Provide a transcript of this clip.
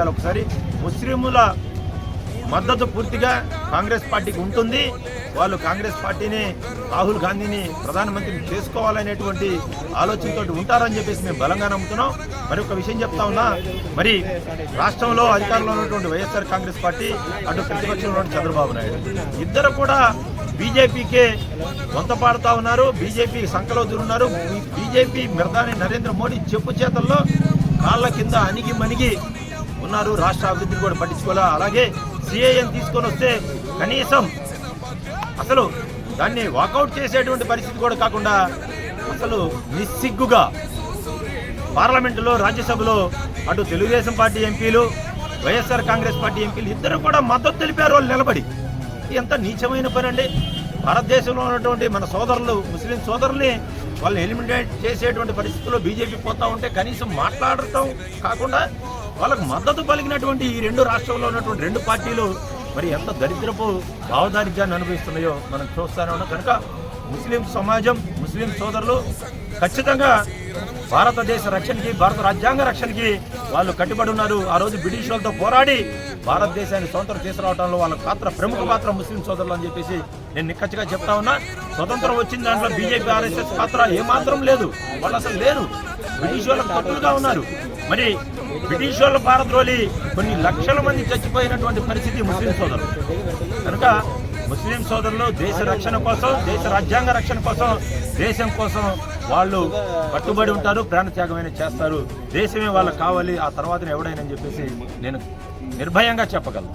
గమనించాలి ఒకసారి ముస్లింల మద్దతు పూర్తిగా కాంగ్రెస్ పార్టీకి ఉంటుంది. వాళ్ళు కాంగ్రెస్ పార్టీని రాహుల్ గాంధీని ప్రధానమంత్రిని చేసుకోవాలనేటువంటి ఆలోచనతో ఉంటారని చెప్పేసి మేము బలంగా నమ్ముతున్నాం. మరి ఒక విషయం చెప్తా ఉన్నా మరి రాష్ట్రంలో అధికారంలో ఉన్నటువంటి వైఎస్ఆర్ కాంగ్రెస్ పార్టీ అటు ప్రతిపక్షంలో చంద్రబాబు నాయుడు. ఇద్దరు కూడా బీజేపీకే వంతపాడుతా ఉన్నారు. బీజేపీ సంఖలో ఉన్నారు బీజేపీ ప్రధాని నరేంద్ర మోడీ చెప్పు చేతల్లో కాళ్ళ కింద అణిగి మణిగి ఉన్నారు. రాష్ట్ర అభివృద్ధిని కూడా పట్టించుకోవాలా? అలాగే సిఏఎం తీసుకొని వస్తే కనీసం అసలు దాన్ని వాకౌట్ చేసేటువంటి పరిస్థితి కూడా కాకుండా అసలు నిస్సిగ్గుగా పార్లమెంటులో రాజ్యసభలో అటు తెలుగుదేశం పార్టీ ఎంపీలు వైఎస్ఆర్ కాంగ్రెస్ పార్టీ ఎంపీలు ఇద్దరు కూడా మద్దతు తెలిపారు వాళ్ళు నిలబడి. ఎంత నీచమైన పని అండి భారతదేశంలో ఉన్నటువంటి మన సోదరులు ముస్లిం సోదరుల్ని వాళ్ళు ఎలిమినేట్ చేసేటువంటి పరిస్థితుల్లో బీజేపీ పోతా ఉంటే కనీసం మాట్లాడటం కాకుండా వాళ్ళకు మద్దతు పలికినటువంటి ఈ రెండు రాష్ట్రంలో ఉన్నటువంటి రెండు పార్టీలు మరి ఎంత దరిద్రపు భావదారిద్యాన్ని అనుభవిస్తున్నాయో మనం చూస్తానే ఉన్నాం. కనుక ముస్లిం సమాజం ముస్లిం సోదరులు ఖచ్చితంగా భారతదేశ రక్షణకి భారత రాజ్యాంగ రక్షణకి వాళ్ళు కట్టుబడి ఉన్నారు. ఆ రోజు బ్రిటిష్ వాళ్ళతో పోరాడి భారతదేశాన్ని స్వతంత్రం తీసుకురావడంలో వాళ్ళ పాత్ర ప్రముఖ పాత్ర ముస్లిం సోదరులు అని చెప్పేసి నేను నిక్కచ్చిగా చెప్తా ఉన్నా. స్వతంత్రం వచ్చిన దాంట్లో బీజేపీ ఆర్ఎస్ఎస్ పాత్ర ఏమాత్రం లేదు. వాళ్ళు అసలు లేరు. బ్రిటిష్ వాళ్ళకు పట్టులుగా ఉన్నారు. మరి బ్రిటిష్ వాళ్ళ భారత్లోని కొన్ని లక్షల మంది చచ్చిపోయినటువంటి పరిస్థితి ముస్లిం సోదరులు. కనుక ముస్లిం సోదరులు దేశ రక్షణ కోసం దేశ రాజ్యాంగ రక్షణ కోసం దేశం కోసం వాళ్ళు కట్టుబడి ఉంటారు ప్రాణత్యాగమైన చేస్తారు. దేశమే వాళ్ళకి కావాలి ఆ తర్వాత ఎవడైనా అని చెప్పేసి నేను నిర్భయంగా చెప్పగలను.